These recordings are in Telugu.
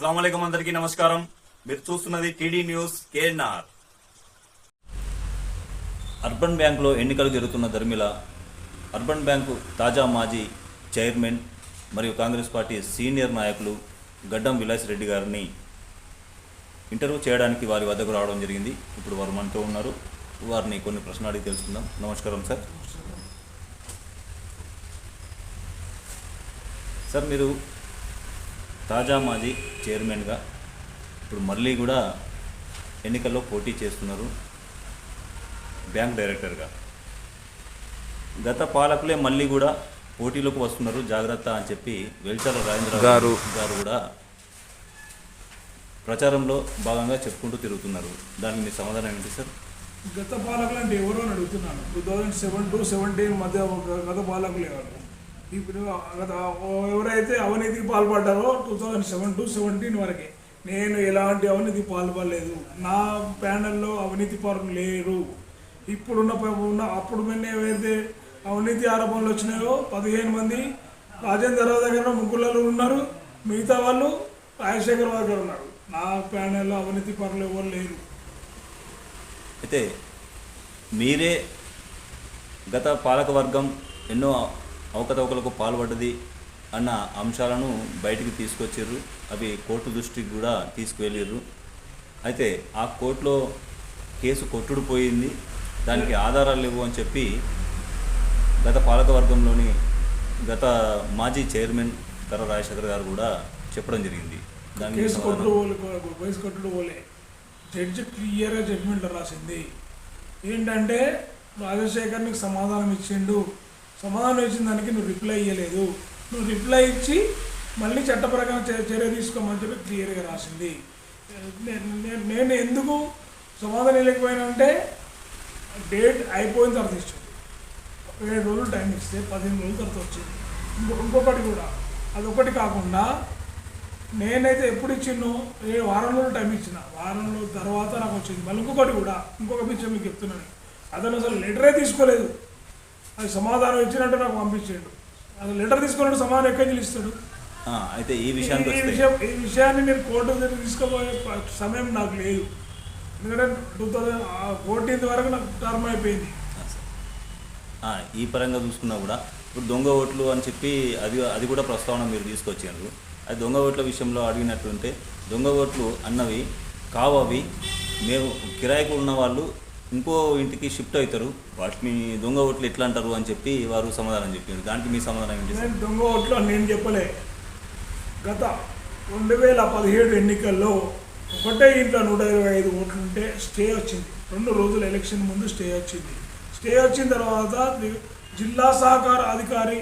అస్సలం అందరికీ నమస్కారం. మీరు చూస్తున్నది టీడీ న్యూస్ కేఎన్ఆర్. అర్బన్ బ్యాంకులో ఎన్నికలు జరుగుతున్న ధర్మిల అర్బన్ బ్యాంకు తాజా మాజీ చైర్మన్ మరియు కాంగ్రెస్ పార్టీ సీనియర్ నాయకులు గడ్డం విలాస్ రెడ్డి గారిని ఇంటర్వ్యూ చేయడానికి వారి వద్దకు రావడం జరిగింది. ఇప్పుడు వారు మనతో ఉన్నారు. వారిని కొన్ని ప్రశ్నలు అడిగి తెలుసుకుందాం. నమస్కారం సార్. సార్ మీరు తాజా మాజీ చైర్మన్గా ఇప్పుడు మళ్ళీ కూడా ఎన్నికల్లో పోటీ చేస్తున్నారు బ్యాంక్ డైరెక్టర్గా. గత పాలకులే మళ్ళీ కూడా పోటీలోకి వస్తున్నారు జాగ్రత్త అని చెప్పి వెల్చాల రాజేంద్ర గారు. గారు కూడా ప్రచారంలో భాగంగా చెప్పుకుంటూ తిరుగుతున్నారు. దానికి మీ సమాధానం ఏంటి సార్? గత పాలకులు అంటే ఎవరో అని అడుగుతున్నాను. Two thousand seven to seventeen మధ్య ఒక గత పాలకులు ఎవరు ఇప్పుడు గత ఎవరైతే అవినీతికి పాల్పడ్డారో two thousand seven to seventeen వరకే నేను ఎలాంటి అవినీతికి పాల్పడలేదు. నా ప్యానెల్లో అవినీతి పరులు లేరు. ఇప్పుడున్న ఉన్న అప్పుడు మొన్న ఏవైతే అవినీతి ఆరోపణలు వచ్చినాయో పదిహేను మంది రాజేంద్ర దగ్గర ముగ్గులలో ఉన్నారు. మిగతా వాళ్ళు రాజశేఖర్ దగ్గర ఉన్నారు. నా ప్యానెల్లో అవినీతి పరులు ఎవరు లేరు. అయితే మీరే గత పాలకవర్గం ఎన్నో అవకతవకలకు పాల్పడ్డది అన్న అంశాలను బయటికి తీసుకొచ్చారు అవి కోర్టు దృష్టికి కూడా తీసుకువెళ్ళారు అయితే ఆ కోర్టులో కేసు కొట్టుడు పోయింది. దానికి ఆధారాలు లేవు అని చెప్పి గత పాలకవర్గంలోని గత మాజీ చైర్మన్ కర్ర రాజశేఖర్ గారు కూడా చెప్పడం జరిగింది. దానికి కేసు కొట్టుడు పోలే జడ్జి క్లియర్గా జడ్జిమెంట్ రాసింది. ఏంటంటే రాజశేఖర్నికి సమాధానం ఇచ్చిండు. సమాధానం ఇచ్చిన దానికి నువ్వు రిప్లై ఇవ్వలేదు నువ్వు రిప్లై ఇచ్చి మళ్ళీ చట్టపరంగా చర్య తీసుకోమని చెప్పి క్లియర్గా రాసింది. నేను ఎందుకు సమాధానం ఇవ్వలేకపోయానంటే డేట్ అయిపోయిన తర్వాత ఇచ్చింది ఏడు రోజులు టైం ఇస్తే పదిహేను రోజుల తర్వాత వచ్చింది. ఇంకో ఇంకొకటి కూడా. అదొకటి కాకుండా నేనైతే ఎప్పుడు ఇచ్చిన్నో ఏ వారం రోజులు టైం ఇచ్చిన. వారం రోజుల తర్వాత నాకు వచ్చింది. మళ్ళీ ఇంకొకటి కూడా ఇంకొక విషయం మీకు చెప్తున్నాను. అతను అసలు లెటరే తీసుకోలేదు. అది సమాధానం ఇచ్చినట్టు నాకు పంపించాడు. అసలు లెటర్ తీసుకున్నట్టు సమాధానం ఎక్కడి నుంచి ఇస్తాడు? అయితే ఈ విషయానికి ఈ- విషయం ఈ విషయాన్ని నేను కోర్టు దగ్గర తీసుకోబోయే సమయం నాకు లేదు. ఎందుకంటే టూ థౌజండ్ ఫోర్టీన్త్ వరకు నాకు టర్మ్ అయిపోయింది. ఈ పరంగా చూసుకున్నా కూడా ఇప్పుడు దొంగ ఓట్లు అని చెప్పి అది అది కూడా ప్రస్తావన మీరు తీసుకొచ్చారు. అది దొంగ ఓట్ల విషయంలో అడిగినట్టుంటే దొంగ ఓట్లు అన్నవి కావవి మేము కిరాయికు ఉన్న వాళ్ళు ఇంకో ఇంటికి షిఫ్ట్ అవుతారు. వాటిని దొంగ ఓట్లు ఎట్లా అంటారు అని చెప్పి వారు సమాధానం చెప్పారు. దానికి మీ సమాధానం ఏంటి నేను దొంగ ఓట్లు అని నేను చెప్పలే. గత రెండు వేల పదిహేడు ఎన్నికల్లో ఒకటే ఇంట్లో నూట ఇరవై ఐదు ఓట్లు ఉంటే స్టే వచ్చింది. రెండు రోజుల ఎలక్షన్ ముందు స్టే వచ్చింది. స్టే వచ్చిన తర్వాత జిల్లా సహకార అధికారి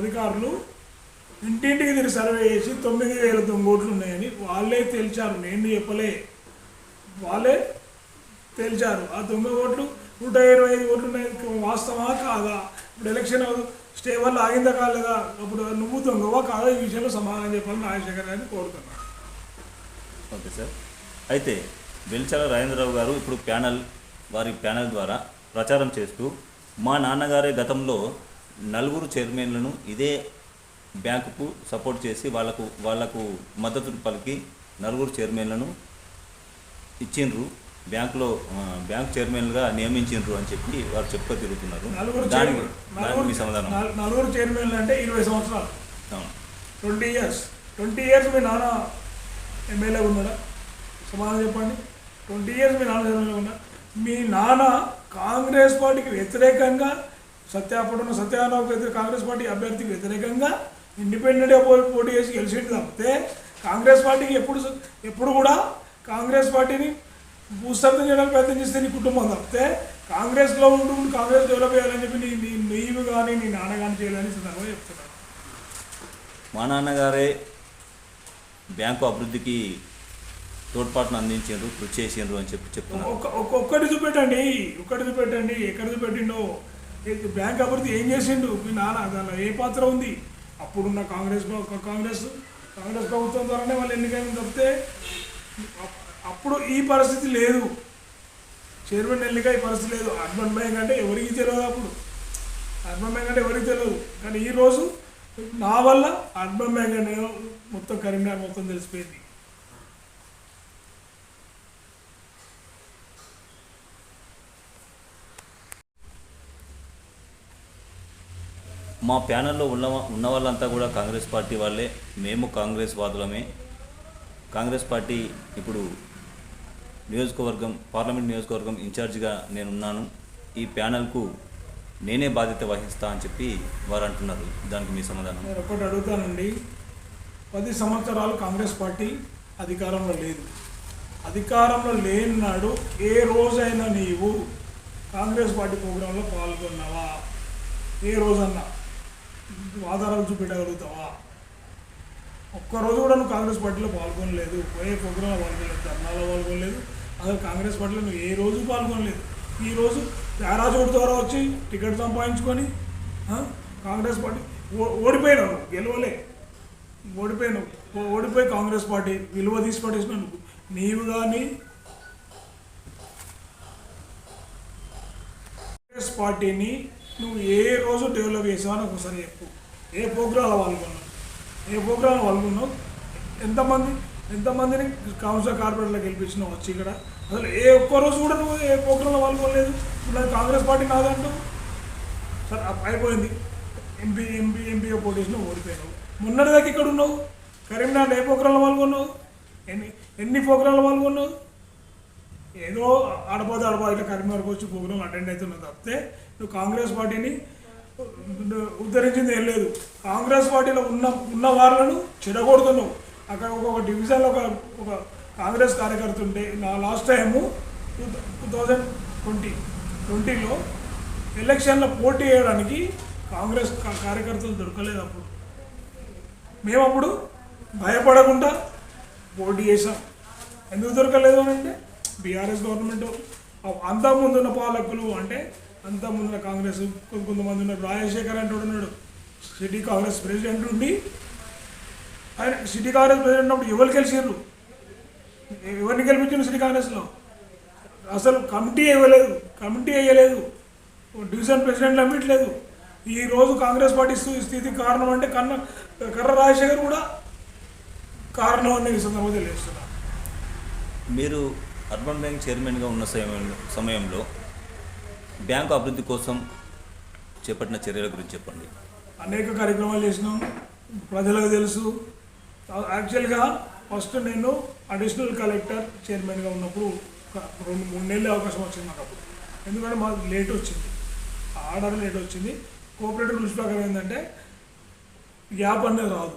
అధికారులు ఇంటింటికి తిరిగి సర్వే చేసి తొమ్మిది వేల దొంగ ఓట్లు ఉన్నాయని వాళ్ళే తెలిచారు. నేను చెప్పలే. వాళ్ళే తేల్చారు. ఆ తొంభై ఓట్లు నూట ఇరవై ఐదు ఓట్లు ఉన్నాయి. వాస్తవా కాదా? ఇప్పుడు ఎలక్షన్ స్టే వల్ల ఆగిందా కాలేదా? అప్పుడు నువ్వు దొంగవా కాదా? ఈ విషయంలో సమాధానం చెప్పాలని రాజశేఖర్ గారిని కోరుతున్నాను. Okay sir. అయితే వెల్చల రాజేంద్రరావు గారు ఇప్పుడు ప్యానల్ వారి ప్యానల్ ద్వారా ప్రచారం చేస్తూ మా నాన్నగారే గతంలో నలుగురు చైర్మన్లను ఇదే బ్యాంకుకు సపోర్ట్ చేసి వాళ్ళకు వాళ్ళకు మద్దతు పలికి నలుగురు చైర్మన్లను ఇచ్చిండ్రు. బ్యాంకులో బ్యాంక్ చైర్మన్లుగా నియమించిండ్రు అని చెప్పి వారు చెప్పుకో తిరుగుతున్నారు. దానికి దానికి మీ సమాధానం. నలు- నలుగురు చైర్మన్లు అంటే ఇరవై సంవత్సరాలు. Twenty years. ట్వంటీ ఇయర్స్ మీ నాన్న ఎమ్మెల్యే ఉన్నాడా? సమాధానం చెప్పండి. ట్వంటీ ఇయర్స్ మీ నాన్న ఎమ్మెల్యే ఉన్నా మీ నాన్న కాంగ్రెస్ పార్టీకి వ్యతిరేకంగా సత్యాపడున్న సత్యారావుకి వ్యతిరేక కాంగ్రెస్ పార్టీ అభ్యర్థికి వ్యతిరేకంగా ఇండిపెండెంట్గా పోటీ చేసి గెలిచింది తప్పితే కాంగ్రెస్ పార్టీకి ఎప్పుడు ఎప్పుడు కూడా కాంగ్రెస్ పార్టీని భూస్థాపితం చేయడానికి ప్రయత్నం చేస్తే నీ కుటుంబం తప్పితే కాంగ్రెస్లో ఉంటూ కాంగ్రెస్ డెవలప్ చేయాలని చెప్పి నీ నీ నీవు కానీ నీ నాన్న కానీ చేయాలని సందర్భంగా చెప్తున్నాను మా నాన్నగారే బ్యాంకు అభివృద్ధికి తోడ్పాటును అందించారు కృషి చేసిండ్రు అని చెప్పి చెప్తున్నారు. ఒక్క- ఒక్క- ఒక్కటి చూపెట్టండి ఒక్కటి చూపెట్టండి ఎక్కడ చూపెట్టిండో. బ్యాంక్ అభివృద్ధి ఏం చేసిండు? మీ నాన్న దానిలో ఏ పాత్ర ఉంది? అప్పుడున్న కాంగ్రెస్ కాంగ్రెస్ కాంగ్రెస్ ప్రభుత్వం ద్వారానే వాళ్ళు ఎన్నికైన తప్పితే అప్పుడు ఈ పరిస్థితి లేదు. చైర్మన్ ఎన్నిక ఈ పరిస్థితి లేదు. అర్బన్ బ్యాంక్ అంటే ఎవరికి తెలియదు అప్పుడు. అర్బన్ బ్యాంక్ అంటే ఎవరికి తెలియదు. కానీ ఈరోజు నా వల్ల అర్బన్ బ్యాంక్ అనే మొత్తం కరీంనగర్ మొత్తం తెలిసిపోయింది. మా ప్యానల్లో ఉన్న ఉన్న వాళ్ళంతా కూడా కాంగ్రెస్ పార్టీ వాళ్ళే. మేము కాంగ్రెస్ వాదులమే. కాంగ్రెస్ పార్టీ ఇప్పుడు నియోజకవర్గం పార్లమెంట్ నియోజకవర్గం ఇన్ఛార్జిగా నేనున్నాను. ఈ ప్యానెల్కు నేనే బాధ్యత వహిస్తా అని చెప్పి వారు అంటున్నారు దానికి మీ సమాధానం. నేను ఒకటి అడుగుతానండి. పది సంవత్సరాలు కాంగ్రెస్ పార్టీ అధికారంలో లేదు. అధికారంలో లేనినాడు ఏ రోజైనా నీవు కాంగ్రెస్ పార్టీ ప్రోగ్రాంలో పాల్గొన్నావా? ఏ రోజన్నా? ఆధారాలు చూపెట్టగలుగుతావా? ఒక్కరోజు కూడా నువ్వు కాంగ్రెస్ పార్టీలో పాల్గొనలేదు. ఏ ప్రోగ్రాంలో పాల్గొనలేదు. ధర్నాలో పాల్గొనలేదు. అసలు కాంగ్రెస్ పార్టీలో నువ్వు ఏ రోజు పాల్గొనలేదు. ఈరోజు రోజు పారాచూట్ ద్వారా వచ్చి టికెట్ సంపాదించుకొని కాంగ్రెస్ పార్టీ ఓ- ఓడిపోయినావు గెలవలే. ఓడిపోయినావు. ఓడిపోయి కాంగ్రెస్ పార్టీ విలువ తీసి పడేసిన నువ్వు. నీవు కానీ కాంగ్రెస్ పార్టీని నువ్వు ఏ రోజు డెవలప్ చేసావని ఒకసారి చెప్పు. ఏ ప్రోగ్రాంలో పాల్గొన్నావు? ఏ ప్రోగ్రాంలో పాల్గొన్నావు? ఎంతమంది ఎంతమందిని కౌన్సిల్ కార్పొరేట్లో గెలిపించినావు వచ్చి ఇక్కడ? అసలు ఏ ఒక్క రోజు కూడా నువ్వు ఏ ప్రోగ్రాంలో పాల్గొనలేదు. ఇప్పుడు అది కాంగ్రెస్ పార్టీ కాదంటూ సరే అయిపోయింది. ఎంపీ ఎంపీ ఎంపీ పోటీ ఓడిపోయినావు. మొన్నటి దాకా ఇక్కడ ఉన్నావు. కరీంనగర్ ఏ ప్రోగ్రాంలో పాల్గొన్నావు? ఎన్ని ఎన్ని ప్రోగ్రాంలో పాల్గొన్నావు? ఏదో ఆడపోతే ఆడపో ఇట్లా కరీంనగర్కి వచ్చి ప్రోగ్రాం అటెండ్ అవుతున్నావు తప్పితే నువ్వు కాంగ్రెస్ పార్టీని ఉద్ధరించింది ఏం లేదు. కాంగ్రెస్ పార్టీలో ఉన్న ఉన్న వాళ్ళను చెడగొడుతున్నావు. అక్కడ ఒక డివిజన్లో ఒక ఒక కాంగ్రెస్ కార్యకర్త ఉంటే నా last time two two thousand twenty. ట్వంటీలో ఎలక్షన్లో పోటీ చేయడానికి కాంగ్రెస్ కార్యకర్తలు దొరకలేదు అప్పుడు. మేము అప్పుడు భయపడకుండా పోటీ చేసాం ఎందుకు దొరకలేదు అని అంటే బీఆర్ఎస్ గవర్నమెంట్. అంతకుముందు ఉన్న పాలకులు అంటే అంతకుముందు ఉన్న కాంగ్రెస్ కొంతమంది ఉన్నారు. రాజశేఖర్ అంటూ ఉన్నాడు. సిటీ కాంగ్రెస్ ప్రెసిడెంట్ ఉండి ఆయన సిటీ కాంగ్రెస్ ప్రెసిడెంట్ ఉన్నప్పుడు ఎవరు గెలిచారు ఎవరిని గెలిపించారు సిటీ కాంగ్రెస్లో? అసలు కమిటీ ఇవ్వలేదు కమిటీ వేయలేదు డివిజన్ ప్రెసిడెంట్లు అమ్మిట్లేదు ఈ రోజు కాంగ్రెస్ పార్టీ స్థి- స్థితికి కారణం అంటే కన్న కర్ర రాజశేఖర్ కూడా కారణం అని సందర్భంగా తెలియజేస్తున్నా మీరు అర్బన్ బ్యాంక్ చైర్మన్గా ఉన్న సమయంలో సమయంలో బ్యాంకు అభివృద్ధి కోసం చేపట్టిన చర్యల గురించి చెప్పండి. అనేక కార్యక్రమాలు చేసినాం. ప్రజలకు తెలుసు. యాక్చువల్గా ఫస్ట్ నేను అడిషనల్ కలెక్టర్ చైర్మన్గా ఉన్నప్పుడు ఒక రెండు మూడు నెలలు అవకాశం వచ్చింది నాకు అప్పుడు. ఎందుకంటే మాకు లేట్ వచ్చింది. ఆర్డర్ లేట్ వచ్చింది. కోఆపరేటివ్ రూల్స్ ప్రకారం ఏంటంటే గ్యాప్ అనేది రాదు.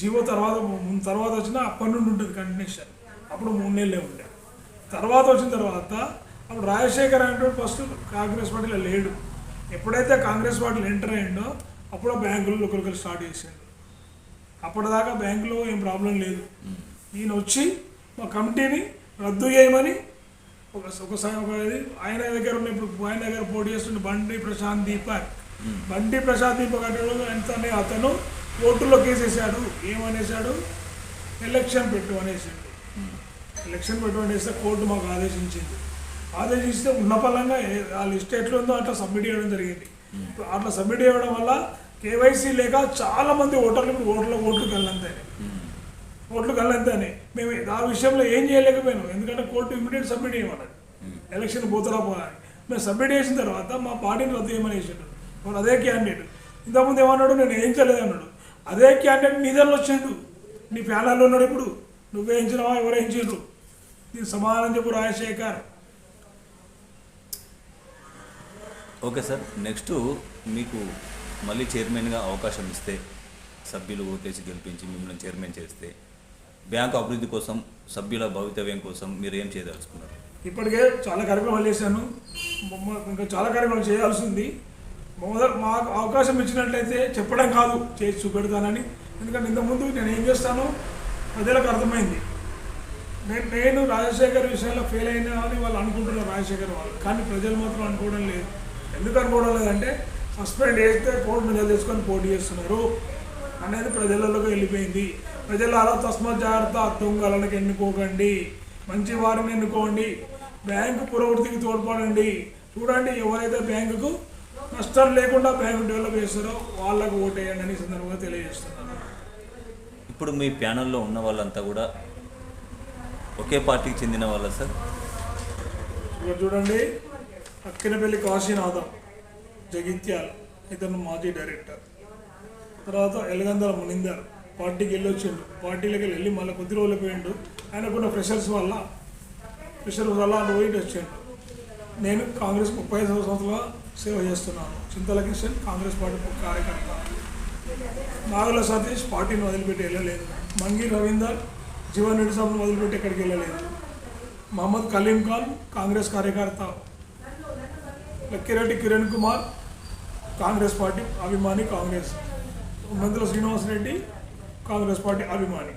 జీవో తర్వాత ముందు తర్వాత వచ్చినా అప్పటి నుండి ఉంటుంది కంటిన్యూషన్ అప్పుడు మూడు నెలలే ఉండే. తర్వాత వచ్చిన తర్వాత అప్పుడు రాజశేఖర్ అనేటువంటి ఫస్ట్ కాంగ్రెస్ పార్టీలో లేడు. ఎప్పుడైతే కాంగ్రెస్ పార్టీలు ఎంటర్ అయ్యిండో అప్పుడు బ్యాంకులు ఒకరికొకరు స్టార్ట్ చేసిండు. అప్పటిదాకా బ్యాంకులో ఏం ప్రాబ్లం లేదు. ఈయన వచ్చి మా కమిటీని రద్దు చేయమని ఒక ఒకసారి ఒక ఆయన దగ్గర ఉన్న ఇప్పుడు ఆయన దగ్గర పోటీ చేస్తున్న బండి ప్రశాంత్ దీపక్. బండి ప్రశాంత్ దీపక్ అంటే ఎంతనే అతను కోర్టులో కేసేసాడు ఏమనేసాడు? ఎలక్షన్ పెట్టు అనేసాడు. ఎలక్షన్ పెట్టు అనేస్తే కోర్టు మాకు ఆదేశించింది. ఆదేశిస్తే ఉన్న పలంగా ఏ- ఆ లిస్ట్ ఎట్లా ఉందో అట్లా సబ్మిట్ చేయడం జరిగింది. అట్లా సబ్మిట్ చేయడం వల్ల కేవైసీ లేక చాలా మంది ఓటర్లు ఇప్పుడు ఓట్ల ఓట్లు కళ్ళంతే. ఓట్లు కళ్ళంతేనే మేము ఆ విషయంలో ఏం చేయలేకపోయాను. ఎందుకంటే కోర్టు ఇమీడియట్ సబ్మిట్ చేయమన్నది ఎలక్షన్ పోతరా పోదని మేము సబ్మిట్ చేసిన తర్వాత మా పార్టీని రద్దు చేయమని వేసాడు వాడు అదే క్యాండిడేట్. ఇంతకుముందు ఏమన్నాడు? నేను ఏం చేయలేదు అన్నాడు. అదే క్యాండిడేట్ నీ దగ్గర వచ్చాడు. నీ ప్యానల్లో ఉన్నాడు ఇప్పుడు. నువ్వేయించినావా ఎంచినావా? దీనికి సమాధానం చెప్పు రాజశేఖర్. Okay sir. నెక్స్ట్ మీకు మళ్ళీ చైర్మన్గా అవకాశం ఇస్తే సభ్యులు ఓటేసి గెలిపించి మిమ్మల్ని చైర్మన్ చేస్తే బ్యాంకు అభివృద్ధి కోసం సభ్యుల భవితవ్యం కోసం మీరు ఏం చేయదలుచుకున్నారు? ఇప్పటికే చాలా కార్యక్రమాలు చేశాను. ఇంకా చాలా కార్యక్రమాలు చేయాల్సి ఉంది మాకు అవకాశం ఇచ్చినట్లయితే చెప్పడం కాదు చేసి చూపెడతానని. ఎందుకంటే ఇంతకుముందు నేను ఏం చేస్తానో ప్రజలకు అర్థమైంది. నేను నేను రాజశేఖర్ విషయంలో ఫెయిల్ అయినా అని వాళ్ళు అనుకుంటున్నారు రాజశేఖర్ వాళ్ళు. కానీ ప్రజలు మాత్రం అనుకోవడం లేదు. ఎందుకు అనుకోవడం లేదంటే సస్పెండ్ చేస్తే కోర్టు మీద తెచ్చుకొని పోటీ చేస్తున్నారు. అనేది ప్రజలలోకి వెళ్ళిపోయింది. ప్రజలారా తస్మత్ జాగ్రత్త దొంగలకి ఎన్నుకోకండి. మంచి వారిని ఎన్నుకోండి. బ్యాంకు పురోగతికి తోడ్పడండి. చూడండి ఎవరైతే బ్యాంకుకు కష్టం లేకుండా బ్యాంక్ డెవలప్ చేస్తారో వాళ్ళకు ఓటేయండి అని సందర్భంగా తెలియజేస్తున్నాను. ఇప్పుడు మీ ప్యానల్లో ఉన్న వాళ్ళంతా కూడా ఒకే పార్టీకి చెందిన వాళ్ళ సార్? చూడండి. అక్కినపల్లి కాశీనాథం. జగిత్యాల్ ఇతను మాజీ డైరెక్టర్. తర్వాత ఎలగందల మునిందర్ పార్టీకి వెళ్ళి వచ్చిండు. పార్టీలోకి వెళ్ళి మళ్ళీ కొద్ది రోజులు పోయిండు. ఆయనకున్న ప్రెషర్స్ వల్ల ప్రెషర్ వల్ల అటు పోయి వచ్చిండు. నేను కాంగ్రెస్ ముప్పై ఐదు సంవత్సరాలుగా సేవ చేస్తున్నాను. చింతల కిషన్ కాంగ్రెస్ పార్టీ కార్యకర్త. నాగుల సతీష్ పార్టీని వదిలిపెట్టి వెళ్ళలేదు. మంగి రవీందర్ జీవన్ రెడ్డి సభను వదిలిపెట్టి ఎక్కడికి వెళ్ళలేదు. మహమ్మద్ కలీం ఖాన్ కాంగ్రెస్ కార్యకర్త. లక్కిరెడ్డి కిరణ్ కుమార్ కాంగ్రెస్ పార్టీ అభిమాని కాంగ్రెస్. మందుల శ్రీనివాస్ రెడ్డి కాంగ్రెస్ పార్టీ అభిమాని.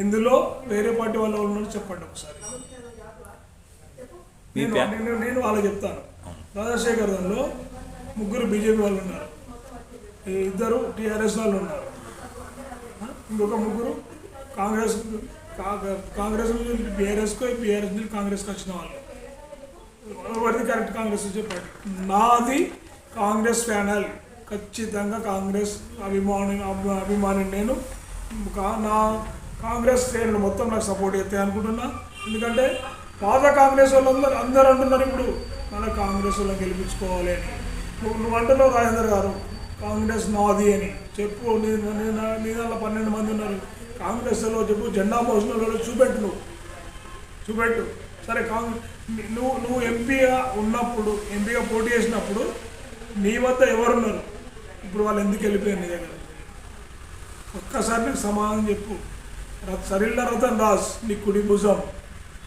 ఇందులో వేరే పార్టీ వాళ్ళు ఉన్నారో చెప్పండి ఒకసారి. నేను నేను- వాళ్ళకి చెప్తాను. రాజశేఖర్ దానిలో ముగ్గురు బీజేపీ వాళ్ళు ఉన్నారు. ఇద్దరు టీఆర్ఎస్ వాళ్ళు ఉన్నారు? ఇంకొక ముగ్గురు కాంగ్రెస్ కాంగ్రెస్ నుంచి బీఆర్ఎస్కో బీఆర్ఎస్ నుంచి కాంగ్రెస్కి వచ్చిన వాళ్ళు. ఎవరిది కరెక్ట్ కాంగ్రెస్ చెప్పండి. నాది కాంగ్రెస్ ప్యానల్. ఖచ్చితంగా కాంగ్రెస్ అభిమాని అభిమాని నేను నా కాంగ్రెస్ శ్రేణులు మొత్తం నాకు సపోర్ట్ చేస్తాయి అనుకుంటున్నా. ఎందుకంటే పాత కాంగ్రెస్ వాళ్ళందరూ అందరూ అంటున్నారు ఇప్పుడు మన కాంగ్రెస్ వాళ్ళని గెలిపించుకోవాలి అని. నువ్వు నువ్వు అంటున్నావు రాజేందర్ గారు కాంగ్రెస్ నాది అని. చెప్పు నీ నీ- దాంట్లో పన్నెండు మంది ఉన్నారు. కాంగ్రెస్లో చెప్పు జెండా మోసిన చూపెట్టు నువ్వు. చూపెట్టు. సరే కాంగ్రెస్ నువ్వు నువ్వు ఎంపీగా ఉన్నప్పుడు ఎంపీగా పోటీ చేసినప్పుడు నీ వద్ద ఎవరున్నారు ఇప్పుడు వాళ్ళు ఎందుకు వెళ్ళిపోయారు నీ దగ్గర? ఒక్కసారి నీకు సమాధానం చెప్పు. ర- సరిల్ల రతన్ రాజ్ నీ కుడి భుజం.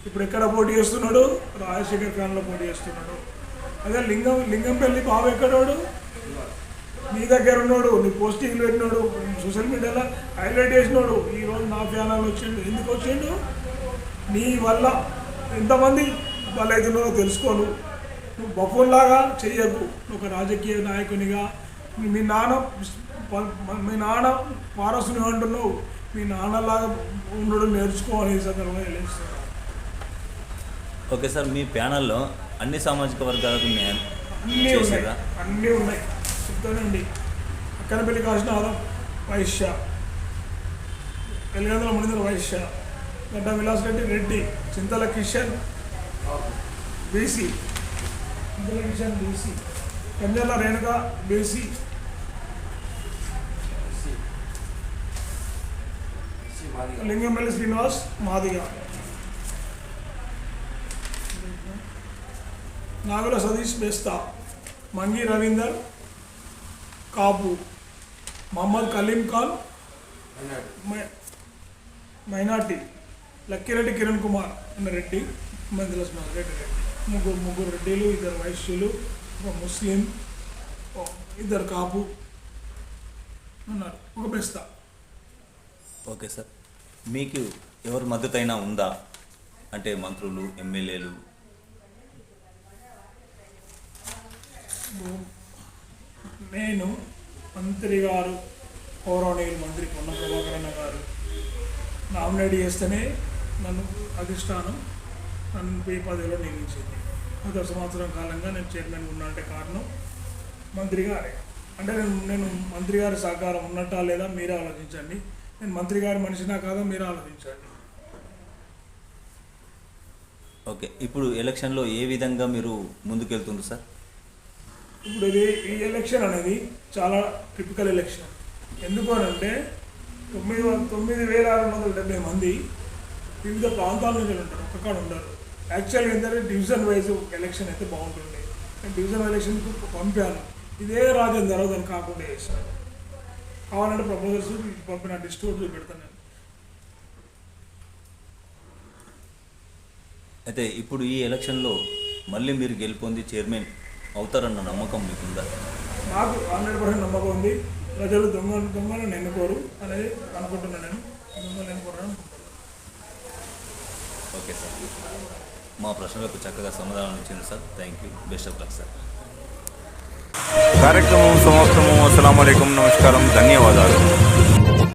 ఇప్పుడు ఎక్కడ పోటీ చేస్తున్నాడు? రాజశేఖర్ ఖాన్లో పోటీ చేస్తున్నాడు. అదే లింగం లింగంపల్లి బాబు ఎక్కడోడు? నీ దగ్గర ఉన్నాడు నీ పోస్టింగ్లు పెట్టినాడు సోషల్ మీడియాలో హైలైట్ చేసినాడు. ఈరోజు నా ఫ్యానాలు వచ్చిండు. ఎందుకు వచ్చిండు? నీ వల్ల ఎంతమంది బలైతున్నారో తెలుసుకోను. నువ్వు బఫుల్లాగా చెయ్యకు ఒక రాజకీయ నాయకునిగా. మీ- నాన్న మీ నాన్న వారసుని అంటున్నావు. మీ నాన్నలాగా ఉండడం నేర్చుకోవాలి ఈ సందర్భంగా తెలుస్తుంది ఓకే సార్ మీ ప్యానల్లో అన్ని సామాజిక వర్గాలకు న్యాయం అన్నీ ఉన్నాయి. అన్నీ ఉన్నాయి. చెప్తానండి. Akkanapalli Kasinatham Vysya. Eligandula Muninder Vaishya. Gadda Vilas Reddy Reddy. Chintala Kishan. BC Chintala Kishan BC Kanjarla Renuka BC Lingampally Srinivas Madiga Nagula Satish Besta Mangi Ravinder Kapu Mohammed Kaleem Khan my- minority Lakkireddy Kiran Kumar అన్న రెడ్డి మందుల రెడ్డి రెడ్డి ముగ్గురు ముగ్గురు రెడ్డిలు ఇద్దరు వైశ్యులు ఒక ముస్లిం ఇద్దరు కాపు ఉన్నారు. ఒక బెస్తా. Okay sir. మీకు ఎవరి మద్దతు అయినా ఉందా? అంటే మంత్రులు ఎమ్మెల్యేలు? నేను మంత్రి గారు పౌరాణిక మంత్రి పొన్న ప్రభాకర్ అన్న గారు నామినేట్ చేస్తేనే నన్ను అధిష్టానం నన్ను ఈ పదవిలో నియమించింది. గత సంవత్సరం కాలంగా నేను చైర్మన్ ఉన్నా అంటే కారణం మంత్రి గారే. అంటే నేను నేను మంత్రి గారి సహకారం ఉన్నట్టా లేదా మీరే ఆలోచించండి. నేను మంత్రి గారి మనిషినా కాదా మీరే ఆలోచించండి. ఓకే ఇప్పుడు ఎలక్షన్లో ఏ విధంగా మీరు ముందుకెళ్తుండ్రు సార్? ఇప్పుడు ఇది ఈ ఎలక్షన్ అనేది చాలా టిపికల్ ఎలక్షన్. ఎందుకు అని అంటే తొమ్మిది తొమ్మిది వేల ఆరు వందల డెబ్బై మంది వివిధ ప్రాంతాల నుంచి ఉంటారు ఒక్కడ ఉండరు. యాక్చువల్గా ఏంటంటే డివిజన్ వైజ్ ఎలక్షన్ అయితే బాగుంటుంది డివిజన్ ఎలక్షన్కు పంపాను. ఇదే రాజేందర్ దాన్ని కాకుండా చేశాను. కావాలంటే ప్రపోజల్స్ పంపిన డిస్ట్రిబ్యూట్ చూపెడతాను నేను. అయితే ఇప్పుడు ఈ ఎలక్షన్లో మళ్ళీ మీరు గెలుపొంది చైర్మన్ అవుతారన్న నమ్మకం మీకుందా? నాకు హండ్రెడ్ పర్సెంట్ నమ్మకం ఉంది. ప్రజలు దొంగ దొంగలను ఎన్నుకోరు అనేది అనుకుంటున్నాను నేను. దొంగలు ఎన్నుకోరు అనుకుంటున్నాను. Okay sir. మా ప్రశ్నలకు చక్కగా సమాధానం ఇచ్చింది sir. Thank you best of luck sir కార్యక్రమం సమాప్తము. అస్సలం నమస్కారం. ధన్యవాదాలు.